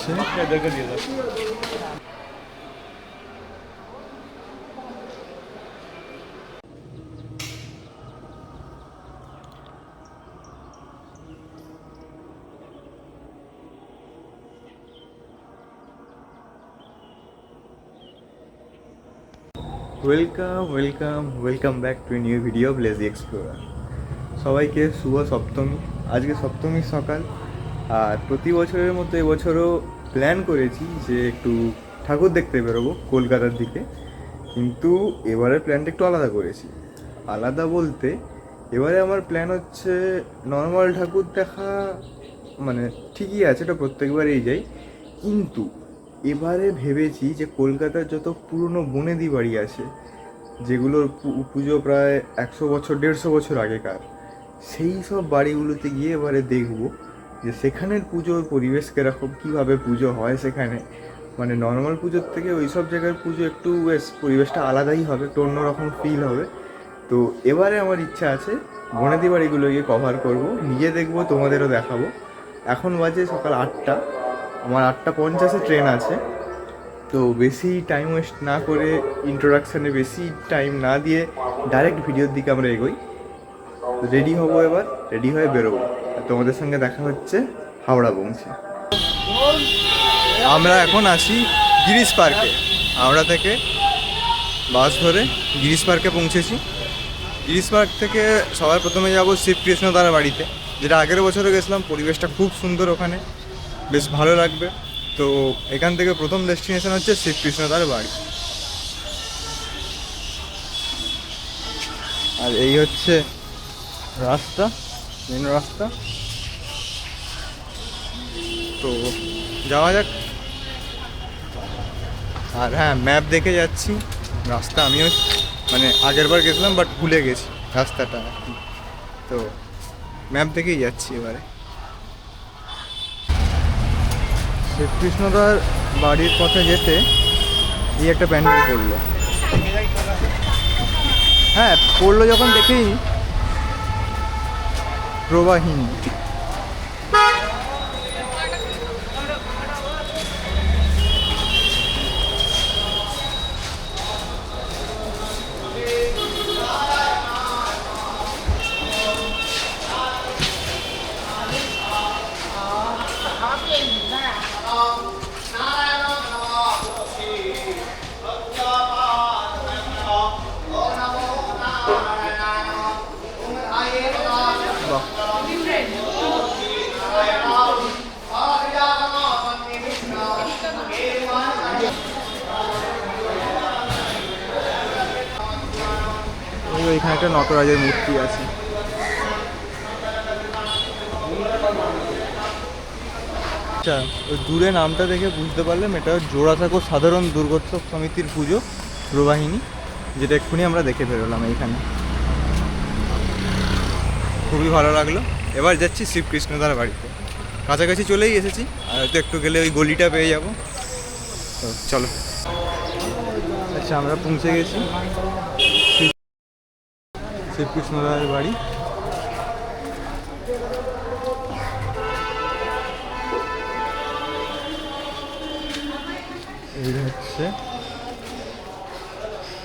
হচ্ছে এদেরকে দিয়ে দাও welcome welcome welcome back to new video Blazy explorer সবাইকে শুভ সপ্তমী আজকে সপ্তমীর সকাল আর প্রতি বছরের মতো এবছরও প্ল্যান করেছি যে একটু ঠাকুর দেখতে বেরোবো কলকাতার দিকে। কিন্তু এবারের প্ল্যানটা একটু আলাদা করেছি। আলাদা বলতে এবারে আমার প্ল্যান হচ্ছে নর্মাল ঠাকুর দেখা মানে ঠিকই আছে, এটা প্রত্যেকবারেই যাই। কিন্তু এবারে ভেবেছি যে কলকাতার যত পুরনো বনেদি বাড়ি আছে, যেগুলোর পুজো প্রায় একশো বছর, দেড়শো বছর আগেকার, সেই সব বাড়িগুলোতে গিয়ে এবারে দেখব। যে সেখানের পুজোর পরিবেশ কীরকম, কীভাবে পুজো হয় সেখানে? মানে নর্মাল পুজোর থেকে ওই সব জায়গার পুজো একটু বেশ পরিবেশটা আলাদাই হবে, একটু অন্যরকম ফিল হবে। তো এবারে আমার ইচ্ছা আছে বনেদি বাড়িগুলো গিয়ে কভার করব নিজে দেখব, তোমাদেরও দেখাবো। এখন বাজে সকাল আটটা, আমার আটটা পঞ্চাশে ট্রেন আছে। তো বেশি টাইম ওয়েস্ট না করে ইন্ট্রোডাকশানে বেশি টাইম না দিয়ে ডাইরেক্ট ভিডিওর দিকে আমরা এগোই। রেডি হব এবার রেডি হয়ে বেরোবো। তোমাদের সঙ্গে দেখা হচ্ছে হাওড়া পৌঁছে আমরা এখন আছি গিরিশ পার্কে। হাওড়া থেকে বাস ধরে গিরিশ পার্কে পৌঁছেছি। গিরিশ পার্ক থেকে সবার প্রথমে যাব শিবকৃষ্ণ তার বাড়িতে। যেটা আগের বছরও গেছিলাম, পরিবেশটা খুব সুন্দর ওখানে। বেশ ভালো লাগবে। তো এখান থেকে প্রথম ডেস্টিনেশন হচ্ছে শিবকৃষ্ণ তার বাড়ি। আর এই হচ্ছে রাস্তা। মেন রাস্তা। তো যাওয়া যাক। আর হ্যাঁ ম্যাপ দেখে যাচ্ছি। রাস্তা আমিও মানে আগের বার গেছিলাম বাট ভুলে গেছি রাস্তাটা তো ম্যাপ দেখেই যাচ্ছি এবারে। শ্রীকৃষ্ণদার বাড়ির পথে যেতে এই একটা প্যান্ডেল পড়ল হ্যাঁ পড়ল যখন দেখেই প্রবাহিনী বাহ ওইখানে একটা নটরাজের মূর্তি আছে। আচ্ছা ওই দূরে নামটা দেখে বুঝতে পারলাম, এটা জোড়াসাঁকো সাধারণ দুর্গোৎসব সমিতির পুজো প্রবাহিনী যেটা এক্ষুনি আমরা দেখে বেরোলাম এইখানে। খুবই ভালো লাগল। এবার যাচ্ছি শিবকৃষ্ণদার বাড়িতে। কাছাকাছি চলেই এসেছি, আর হয়তো একটু গেলে ওই গলিটা পেয়ে যাব। তো চলো। আচ্ছা আমরা পৌঁছে গেছি। শিবকৃষ্ণদার বাড়ি। এই হচ্ছে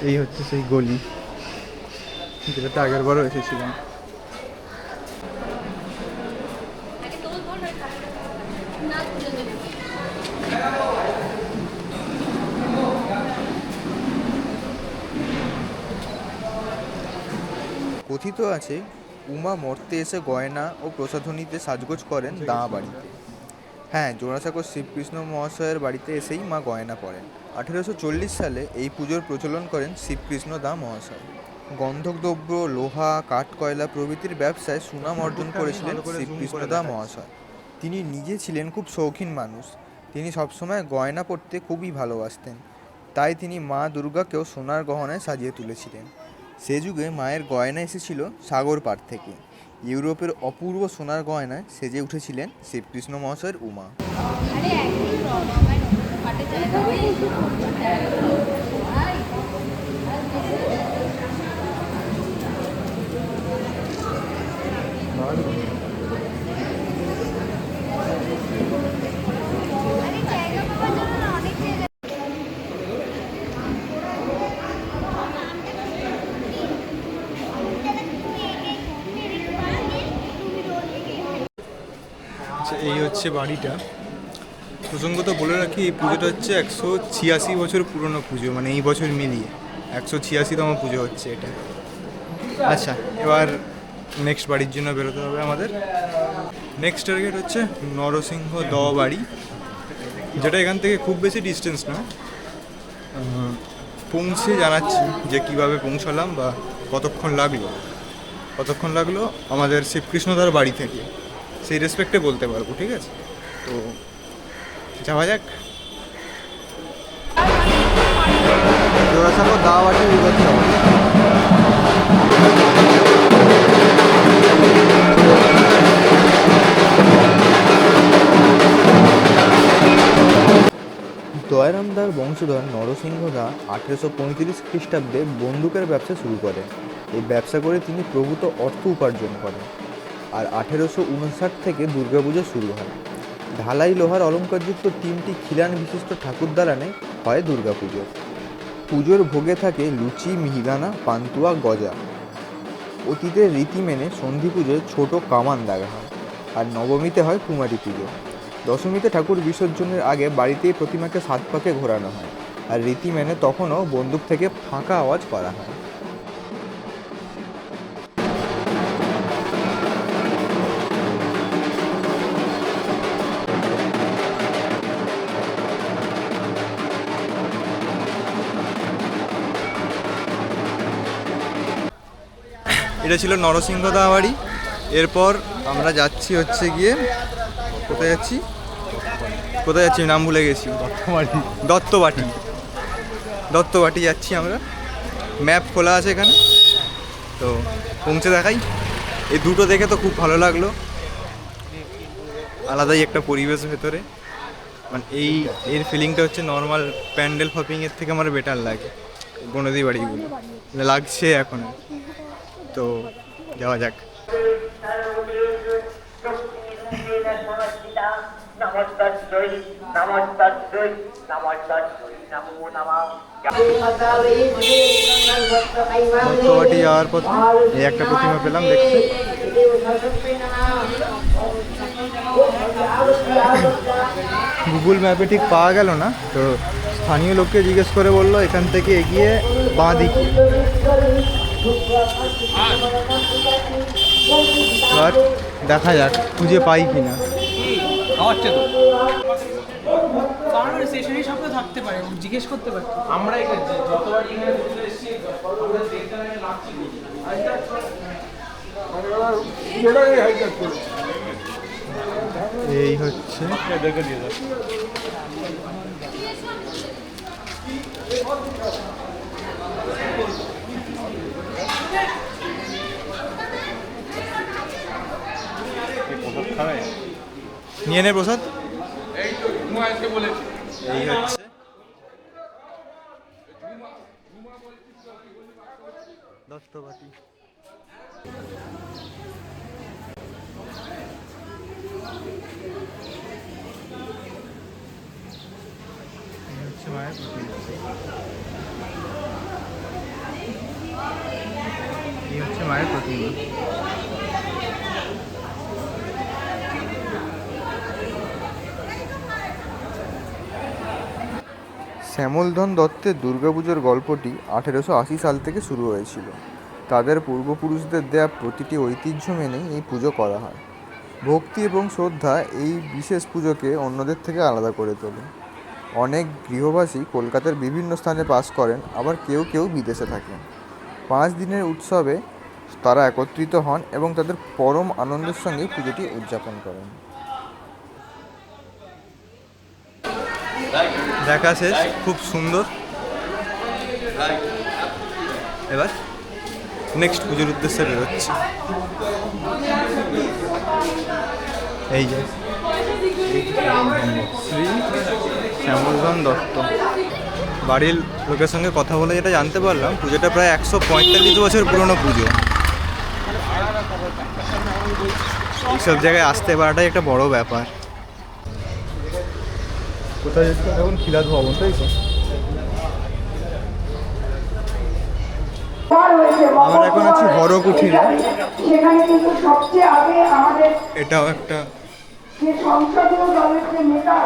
এই হচ্ছে সেই গলি যেটাতে আগের বারও এসেছিলাম। কথিত আছে উমা মর্তে এসে গয়না ও প্রসাধনীতে সাজগোজ করেন দাঁ বাড়িতে। হ্যাঁ জোড়াসাঁকো শিবকৃষ্ণ মহাশয়ের বাড়িতে এসেই মা গয়না পরেন। আঠেরোশো চল্লিশ সালে এই পুজোর প্রচলন করেন শিবকৃষ্ণ দা মহাশয়। গন্ধক দ্রব্য লোহা কাঠ কয়লা প্রভৃতির ব্যবসায় সুনাম অর্জন করেছিলেন শিবকৃষ্ণ দা মহাশয়। তিনি নিজে ছিলেন খুব শৌখিন মানুষ। তিনি সবসময় গয়না পরতে খুবই ভালোবাসতেন। তাই তিনি মা দুর্গাকেও সোনার গহনায় সাজিয়ে তুলেছিলেন। সে যুগে মায়ের গয়না এসেছিল সাগর পাড় থেকে। ইউরোপের অপূর্ব সোনার গয়নায় সেজে উঠেছিলেন শ্রীকৃষ্ণ মহাশয়ের উমা। হচ্ছে বাড়িটা। প্রসঙ্গত বলে রাখি এই পুজোটা হচ্ছে একশো ছিয়াশি বছর পুরনো পুজো মানে এই বছর মিলিয়ে। একশো ছিয়াশিতম পুজো হচ্ছে এটা। আচ্ছা। এবার নেক্সট বাড়ির জন্য বেরোতে হবে আমাদের। নেক্সট টার্গেট হচ্ছে নরসিংহ দ বাড়ি যেটা এখান থেকে খুব বেশি ডিস্টেন্স না পৌঁছে জানাচ্ছি যে কীভাবে পৌঁছালাম বা কতক্ষণ লাগল। কতক্ষণ লাগল? আমাদের শিবকৃষ্ণদার বাড়ি থেকে। সেই রেসপেক্টে বলতে পারব, ঠিক আছে? তো যাওয়া যাক। দয়ারামদার বংশধর নরসিংহদা আঠেরোশো পঁয়ত্রিশ খ্রিস্টাব্দে বন্দুকের ব্যবসা শুরু করেন। এই ব্যবসা করে তিনি প্রভূত অর্থ উপার্জন করেন। আর আঠেরোশো উনষাট থেকে দুর্গাপুজো শুরু হয়। ঢালাই লোহার অলঙ্কারযুক্ত তিনটি খিলান বিশিষ্ট ঠাকুর দালানে হয় দুর্গাপুজো পুজোর ভোগে থাকে লুচি, মিহিদানা, পান্তুয়া, গজা। অতীতের রীতি মেনে সন্ধি পুজোয় ছোট কামান দেখা হয় আর নবমীতে হয় কুমারী পুজো। দশমীতে ঠাকুর বিসর্জনের আগে বাড়িতেই প্রতিমাকে সাত পাকে ঘোরানো হয় আর রীতি মেনে তখনও বন্দুক থেকে ফাঁকা আওয়াজ করা হয়। এটা ছিল নরসিংহদা বাড়ি এরপর আমরা যাচ্ছি হচ্ছে গিয়ে কোথায় যাচ্ছি? কোথায় যাচ্ছি নাম ভুলে গেছি। দত্তবাটি দত্তবাটি যাচ্ছি আমরা। ম্যাপ খোলা আছে এখানে। তো পৌঁছে দেখাই। এই দুটো দেখে তো খুব ভালো লাগল। আলাদাই একটা পরিবেশ ভেতরে। মানে এই এর ফিলিংটা হচ্ছে নর্মাল প্যান্ডেল হপিংয়ের থেকে আমার বেটার লাগে। বনদি বাড়িগুলো লাগছে এখন। তো যাওয়া যাক নমস্তস্যৈ নমস্তস্যৈ নমস্তস্যৈ নমো নমঃ দত্তবাটি যাওয়ার পথে এই একটা প্রতিমা পেলাম দেখতে গুগল ম্যাপে ঠিক পাওয়া গেল না তো স্থানীয় লোককে জিজ্ঞেস করে বলল এখান থেকে এগিয়ে বাঁ দিকে এবার দেখা যাক খুঁজে পাই কি না হচ্ছে তো কারণ স্টেশনের সামনে থাকতে পারে জিজ্ঞেস করতে পারে আমরা এখানে যতবার এখানে ঘুরতে এসেছি আমরা নিয়ে নে প্রসাদ। এই হচ্ছে। দত্তবাটি হচ্ছে প্রতিমা এই হচ্ছে মায়ের প্রতিমা। শ্যামলধন দত্তের দুর্গাপুজোর গল্পটি আঠেরোশো আশি সাল থেকে শুরু হয়েছিল। তাদের পূর্বপুরুষদের দেয়া প্রতিটি ঐতিহ্য মেনেই এই পুজো করা হয়। ভক্তি এবং শ্রদ্ধা এই বিশেষ পুজোকে অন্যদের থেকে আলাদা করে তোলে। অনেক গৃহবাসী কলকাতার বিভিন্ন স্থানে বাস করেন, আবার কেউ কেউ বিদেশে থাকেন। পাঁচ দিনের উৎসবে তারা একত্রিত হন এবং তাদের পরম আনন্দের সঙ্গে পুজোটি উদযাপন করেন। দেখা শেষ, খুব সুন্দর। এবার নেক্সট পুজোর উদ্দেশ্যে বেরোচ্ছি। এই যে, শ্রী শ্যামলধন দত্ত। বাড়ির লোকের সঙ্গে কথা বলে যেটা জানতে পারলাম, পুজোটা প্রায় একশো পঁয়তাল্লিশ বছর পুরনো পুজো। এইসব জায়গায় আসতে পারাটাই একটা বড় ব্যাপার। কোথায় এখন খিলাদ ভবন তাই তো? আমরা এখন আছি হরকুঠিরে। সেখানে কিন্তু সবচেয়ে আগে আমাদের এটাও একটা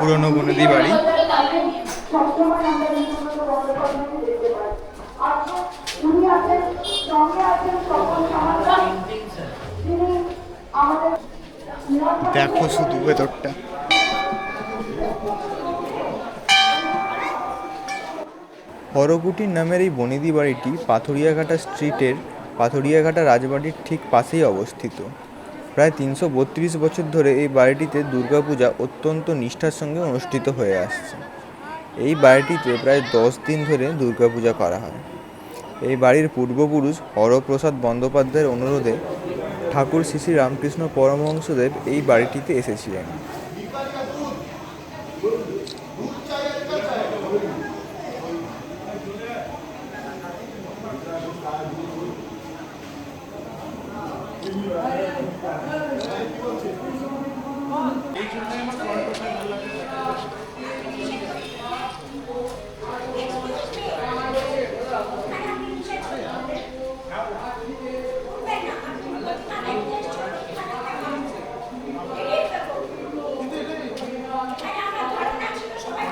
পুরনো বনেদি বাড়ি। আমাদের দেখো শুধু ভেতরটা হরকুটির নামের এই বনেদি বাড়িটি পাথুরিয়াঘাটা স্ট্রিটের পাথুরিয়াঘাটা রাজবাড়ির ঠিক পাশেই অবস্থিত। প্রায় তিনশো বত্রিশ বছর ধরে এই বাড়িটিতে দুর্গাপূজা অত্যন্ত নিষ্ঠার সঙ্গে অনুষ্ঠিত হয়ে আসছে। এই বাড়িটিতে প্রায় দশ দিন ধরে দুর্গাপূজা করা হয়। এই বাড়ির পূর্বপুরুষ হরপ্রসাদ বন্দ্যোপাধ্যায়ের অনুরোধে ঠাকুর শ্রী শ্রী রামকৃষ্ণ পরমহংসদেব এই বাড়িটিতে এসেছিলেন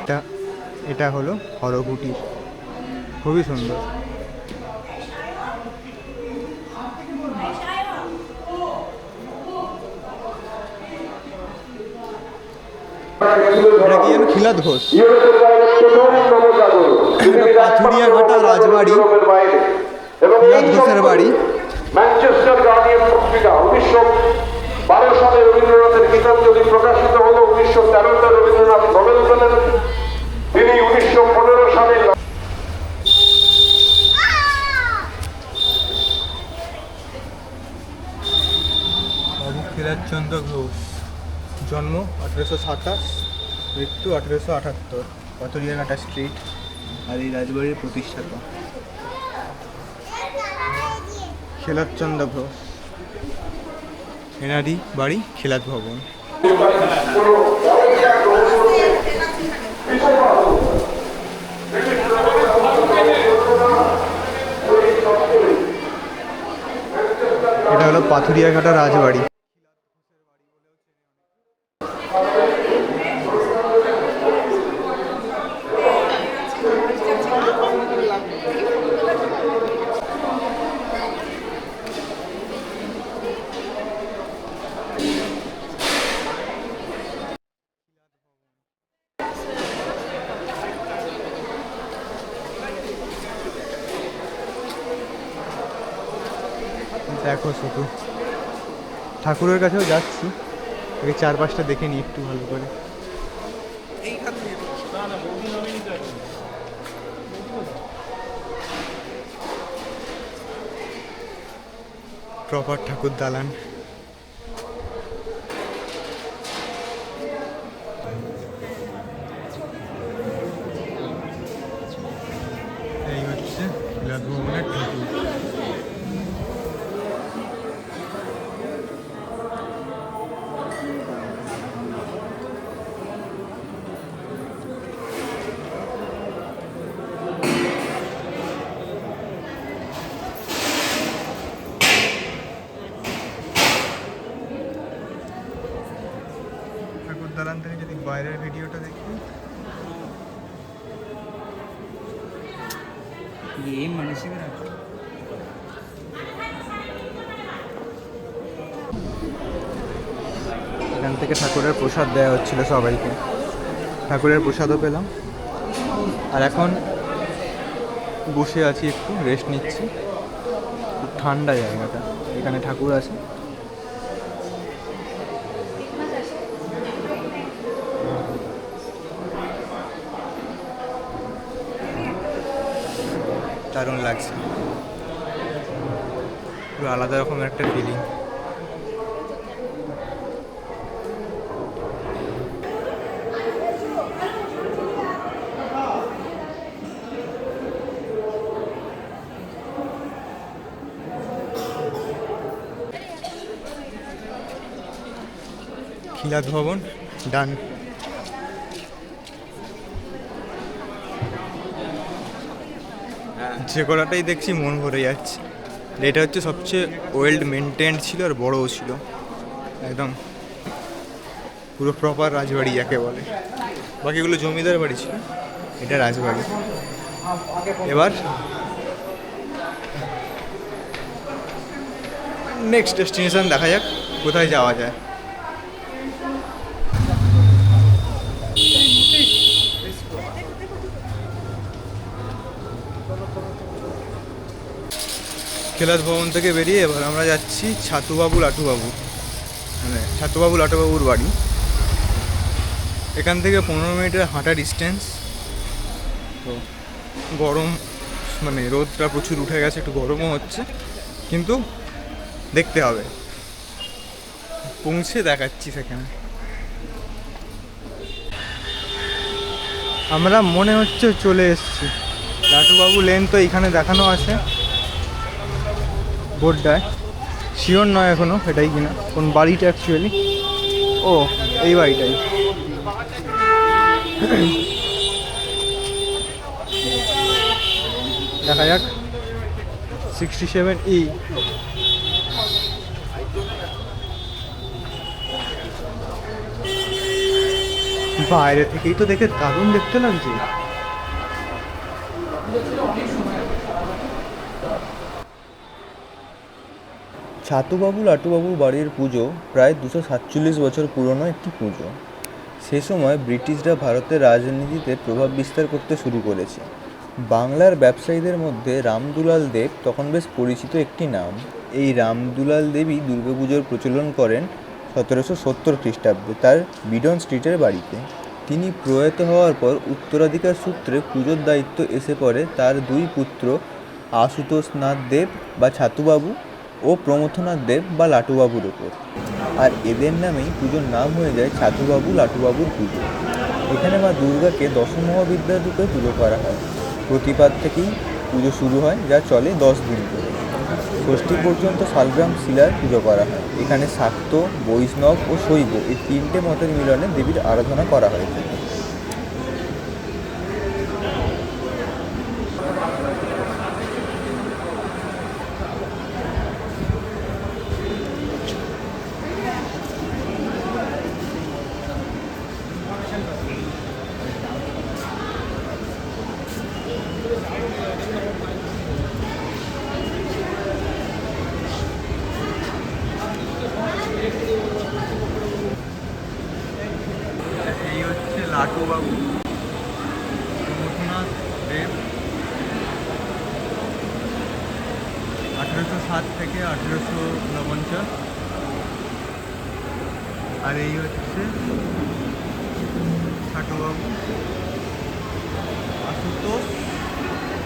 এটা এটা হলো হরকুটি খুবই সুন্দর খিলাদ ঘোষ পাথুরিয়াঘাটা রাজবাড়ি খিলাদ ঘোষের বাড়ি। ম্যানচেস্টার গার্ডিয়ান পত্রিকা উনিশশো বারো সালে রবীন্দ্রনাথের গীতাঞ্জলি প্রকাশিত হলো উনিশশো তেরোতে রবীন্দ্রনাথ নোবেল পেলেন। তিনি উনিশশো পনেরো সালে খিলাদচন্দ্র ঘোষ। জন্ম, আঠেরোশো সাতাশ, মৃত্যু আঠেরোশো আটাত্তর, পাথরিয়াঘাটা স্ট্রিট আর এই রাজবাড়ির প্রতিষ্ঠাতা। খেলাদচন্দ্র ঘোষ। এনারই বাড়ি খেলাদ ভবন। এটা হলো পাথুরিয়াঘাটা রাজবাড়ি দেখো শুধু ঠাকুরের কাছেও যাচ্ছি। আগে চারপাশটা দেখে নিই একটু ভালো করে। প্রপার ঠাকুর দালান এই হচ্ছে বিলাত ভবনের ঠাকুর ঠাকুর দালান থেকে যদি বাইরের ভিডিওটা দেখি ఏం మనిషి এখান থেকে ঠাকুরের প্রসাদ দেওয়া হচ্ছিল সবাইকে ঠাকুরের প্রসাদও পেলাম আর এখন বসে আছি একটু রেস্ট নিচ্ছি খুব ঠান্ডা জায়গাটা এখানে ঠাকুর আছে পুরো আলাদা রকমের একটা ফিলিং খিলাদ ভবন ডান যে কলাটাই দেখছি মন ভরে যাচ্ছে। এটা হচ্ছে সবচেয়ে ওয়েল্ড মেনটেন্ড ছিল আর বড়ও ছিল। একদম পুরো প্রপার রাজবাড়ি যাকে বলে। বাকিগুলো জমিদার বাড়ি ছিল। এটা রাজবাড়ি। এবার নেক্সট ডেস্টিনেশন দেখা যাক, কোথায় যাওয়া যায়। খেলাস ভবন থেকে বেরিয়ে এবার আমরা যাচ্ছি ছাতুবাবু লাটুবাবু মানে ছাতুবাবু লাটুবাবুর বাড়ি। এখান থেকে পনেরো মিনিটের হাঁটা ডিস্টেন্স তো গরম মানে রোদটা প্রচুর উঠে গেছে, একটু গরমও হচ্ছে, কিন্তু দেখতে হবে। পৌঁছে দেখাচ্ছি সেখানে। আমরা মনে হচ্ছে চলে এসেছি। লাটুবাবু লেন তো এখানে দেখানো আছে। বোর্ডটায় শিওর নয় এখনও এটাই কিনা, কোন বাড়িটা অ্যাকচুয়ালি ও, এই বাড়িটাই। দেখা যাক। সিক্সটি সেভেন ই বাইরে থেকেই তো দেখে দারুণ দেখতে লাগছে। ছাতুবাবু লাটুবাবুর বাড়ির পুজো প্রায় দুশো সাতচল্লিশ বছর পুরনো একটি পুজো। সে সময় ব্রিটিশরা ভারতের রাজনীতিতে প্রভাব বিস্তার করতে শুরু করেছে। বাংলার ব্যবসায়ীদের মধ্যে রামদুলাল দেব তখন বেশ পরিচিত একটি নাম। এই রামদুলাল দেবী দুর্গাপুজোর প্রচলন করেন সতেরোশো সত্তর খ্রিস্টাব্দে তার বিডন স্ট্রিটের বাড়িতে। তিনি প্রয়াত হওয়ার পর উত্তরাধিকার সূত্রে পুজোর দায়িত্ব এসে পড়ে তার দুই পুত্র আশুতোষ নাথ দেব বা ছাতুবাবু। ও প্রমথনাথ দেব বা লাটুবাবুর ওপর আর এদের নামেই পুজোর নাম হয়ে যায় ছাতুবাবু, লাটুবাবুর পুজো। এখানে মা দুর্গাকে দশমহাবিদ্যা রূপে পুজো করা হয়। প্রতিপাদ থেকেই পুজো শুরু হয়, যা চলে দশ দিন ধরে। ষষ্ঠী পর্যন্ত শালগ্রাম শিলার পুজো করা হয়। এখানে শাক্ত, বৈষ্ণব ও শৈব এই তিনটে মতের মিলনে দেবীর আরাধনা করা হয়ে থাকে এই হচ্ছে লাটু দেব আঠেরোশো সাত থেকে আঠেরোশো ঊনপঞ্চাশ আর এই হচ্ছে ছাটুবাবু আশুতোষ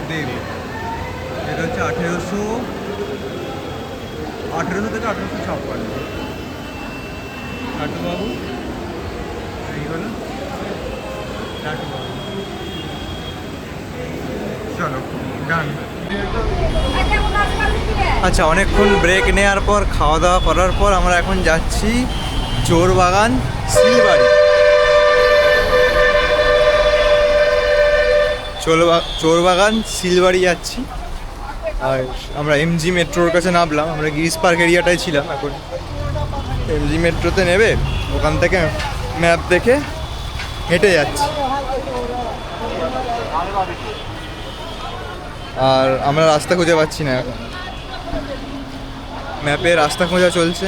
দেব এটা হচ্ছে আঠেরোশো আঠেরোশো থেকে আঠেরোশো ছাপ্পান্ন। ছাটুবাবু এই হলো লাটুবাবু চলো ডান আচ্ছা অনেকক্ষণ ব্রেক নেওয়ার পর খাওয়া দাওয়া করার পর আমরা এখন যাচ্ছি চোর বাগান শিলবাড়ি। চোর বাগান শিলবাড়ি যাচ্ছি। আর আমরা এমজি মেট্রোর কাছে নামলাম। আমরা গিরিশ পার্ক এরিয়াটায় ছিলাম এখন। এমজি মেট্রোতে নেবে, ওখান থেকে ম্যাপ দেখে হেঁটে যাচ্ছি। আর আমরা রাস্তা খুঁজে পাচ্ছি না এখন। ম্যাপে রাস্তা খোঁজা চলছে।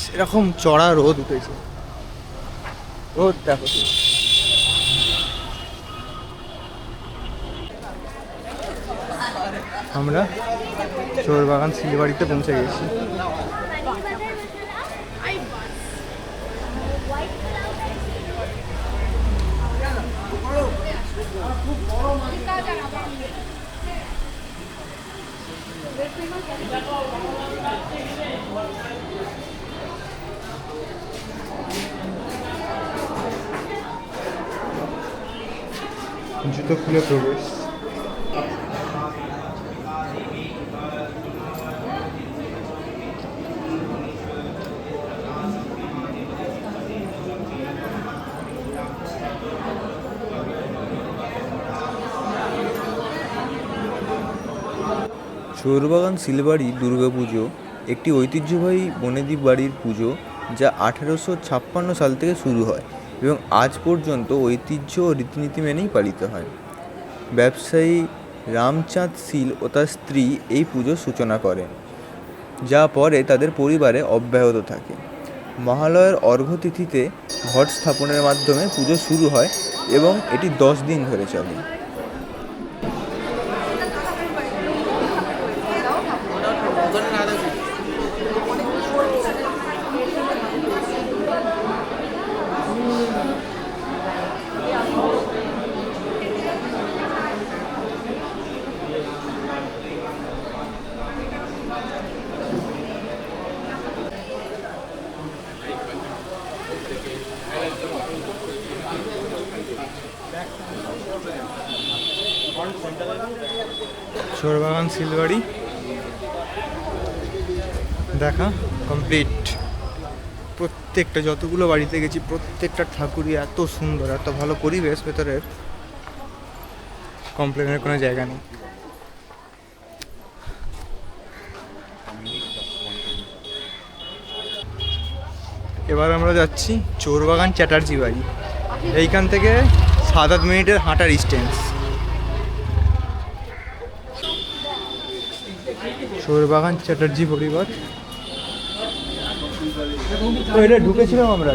সেরকম চড়া রোদ উঠেছে। রোদ দেখো। আমরা চোরবাগান শিলিবাড়িতে পৌঁছে গেছি। জুতো খুলে প্রবেশ চোরবাগান শিলবাড়ি দুর্গাপুজো একটি ঐতিহ্যবাহী বনেদি বাড়ির পুজো যা আঠেরোশো ছাপ্পান্ন সাল থেকে শুরু হয় এবং আজ পর্যন্ত ঐতিহ্য ও রীতিনীতি মেনেই পালিত হয়। ব্যবসায়ী রামচাঁদ শীল ও তার স্ত্রী এই পুজোর সূচনা করেন, যা পরে তাদের পরিবারে অব্যাহত থাকে। মহালয়ের অর্ঘ্য তিথিতে ঘট স্থাপনের মাধ্যমে পুজো শুরু হয় এবং এটি দশ দিন ধরে চলে। চোরবাগান সিলবাড়ি দেখা কমপ্লিট প্রত্যেকটা, যতগুলো বাড়িতে গেছি, প্রত্যেকটা ঠাকুরই এত সুন্দর, এত ভালো পরিবেশ ভেতরের কমপ্লেনের কোনো জায়গা নেই। এবার আমরা যাচ্ছি চোরবাগান চ্যাটার্জি বাড়ি। এইখান থেকে সাত আট মিনিটের হাঁটার ডিস্টেন্স চোরবাগান চ্যাটার্জি পরিবার এটা ঢুকেছিলাম আমরা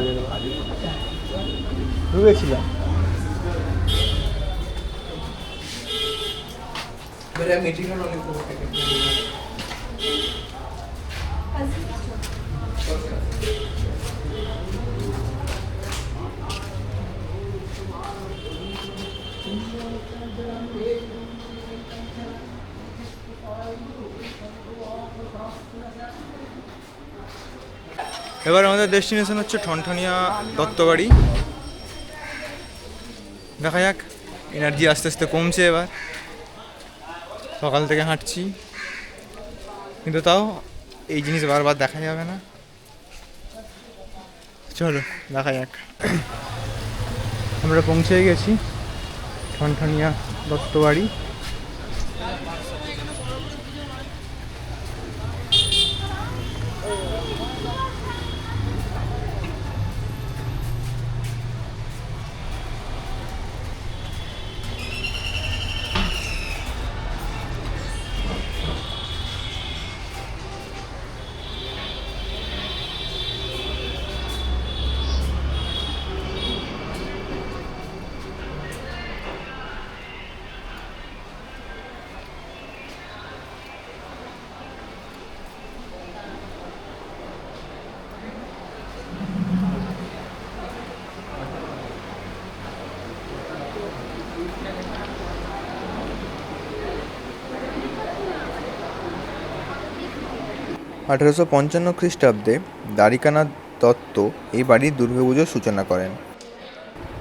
ঢুকেছিলাম বার। এবার আমাদের ডেস্টিনেশন হচ্ছে ঠনঠনিয়া দত্তবাড়ি। দেখা যাক এনার্জি আস্তে আস্তে কমছে এবার। সকাল থেকে হাঁটছি। কিন্তু তাও এই জিনিস বারবার দেখা যাবে না। চলো, দেখা যাক। আমরা পৌঁছে গেছি ঠনঠনিয়া দত্তবাড়ি। আঠেরোশো পঞ্চান্ন খ্রিস্টাব্দে দ্বারিকানাথ দত্ত এই বাড়ির দুর্গাপুজোর সূচনা করেন।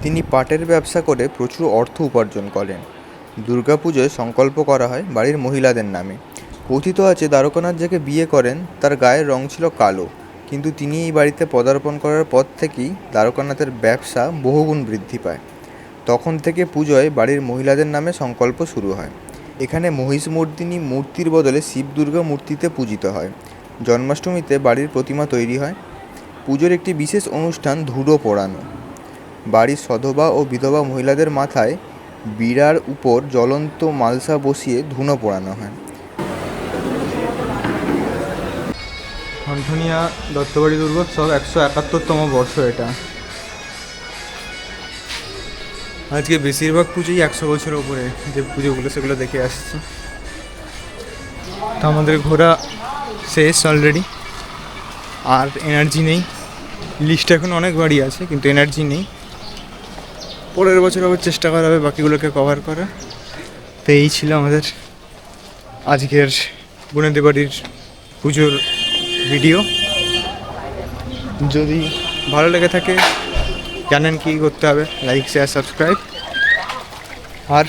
তিনি পাটের ব্যবসা করে প্রচুর অর্থ উপার্জন করেন। দুর্গাপুজোয় সংকল্প করা হয় বাড়ির মহিলাদের নামে। কথিত আছে, দ্বারকানাথ যাকে বিয়ে করেন, তার গায়ের রং ছিল কালো। কিন্তু তিনি এই বাড়িতে পদার্পণ করার পর থেকেই দ্বারকানাথের ব্যবসা বহুগুণ বৃদ্ধি পায়। তখন থেকে পুজোয় বাড়ির মহিলাদের নামে সংকল্প শুরু হয়। এখানে মহিষমর্দিনী মূর্তির বদলে শিব দুর্গা মূর্তিতে পূজিত হয়। জন্মাষ্টমীতে বাড়ির প্রতিমা তৈরি হয়। পুজোর একটি বিশেষ অনুষ্ঠান ধুলো পোড়ানো বাড়ির সধবা ও বিধবা মহিলাদের মাথায় বিড়ার উপর জ্বলন্ত মালসা বসিয়ে ধুনো পোড়ানো হয়। ঠনঠনিয়া দত্তবাড়ি দুর্গোৎসব একশো একাত্তরতম বর্ষ এটা। আজকে বেশিরভাগ পুজোই একশো বছরের উপরে যে পুজোগুলো সেগুলো দেখে আসছে। তো আমাদের ঘোরা শেষ অলরেডি আর এনার্জি নেই। লিস্ট এখন অনেক বাড়ি আছে, কিন্তু এনার্জি নেই। পরের বছর আবার চেষ্টা করা হবে বাকিগুলোকে কভার করা তো এই ছিল আমাদের আজকের বুনেদি বাড়ির পুজোর ভিডিও যদি ভালো লেগে থাকে, জানেন কি করতে হবে। লাইক শেয়ার সাবস্ক্রাইব আর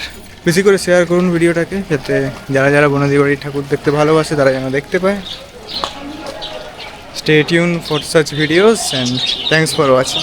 বেশি করে শেয়ার করুন ভিডিওটাকে, যাতে যারা যারা বনদি ঠাকুর দেখতে ভালোবাসে, তারা যেন দেখতে পায়। Stay tune for such videos and thanks for watching